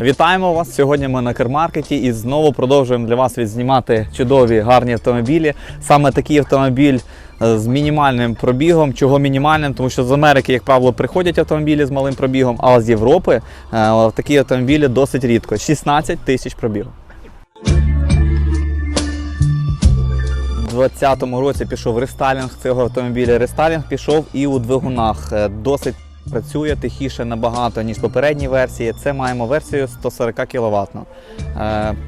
Вітаємо вас! Сьогодні ми на кермаркеті і знову продовжуємо для вас відзнімати чудові гарні автомобілі. Саме такий автомобіль е, з мінімальним пробігом. Чого мінімальним? Тому що з Америки, як правило, приходять автомобілі з малим пробігом, а з Європи е, такі автомобілі досить рідко. 16 тисяч пробігу. У 2020 році пішов рестайлінг цього автомобіля. Рестайлінг пішов і у двигунах. Е, Досить працює тихіше набагато, ніж попередні версії. Це маємо версію 140 кВт.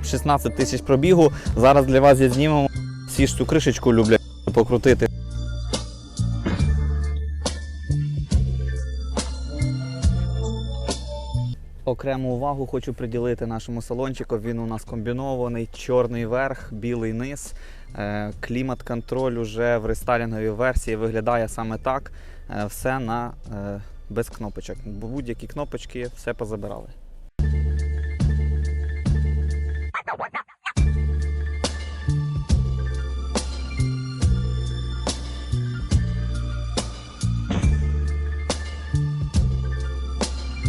16 тисяч пробігу. Зараз для вас знімемо. Всі ж цю кришечку люблять покрутити. Окрему увагу хочу приділити нашому салончику. Він у нас комбінований, чорний верх, білий низ. Е, Клімат-контроль уже в рестайлінговій версії виглядає саме так. Е, Все на е, без кнопочок. Будь-які кнопочки все позабирали.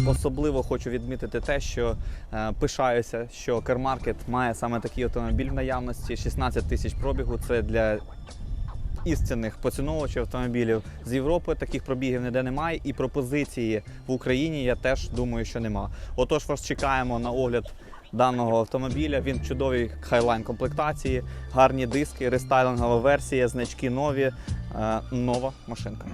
Особливо хочу відмітити те, що е, пишаюся, що Кермаркет має саме такий автомобіль в наявності. 16 тисяч пробігу. Це для істинних поціновувачів автомобілів з Європи. Таких пробігів ніде немає. І пропозиції в Україні я теж думаю, що нема. Отож, вас чекаємо на огляд даного автомобіля. Він в чудовій хайлайн комплектації, гарні диски, рестайлингова версія, значки нові. Е, нова машинка.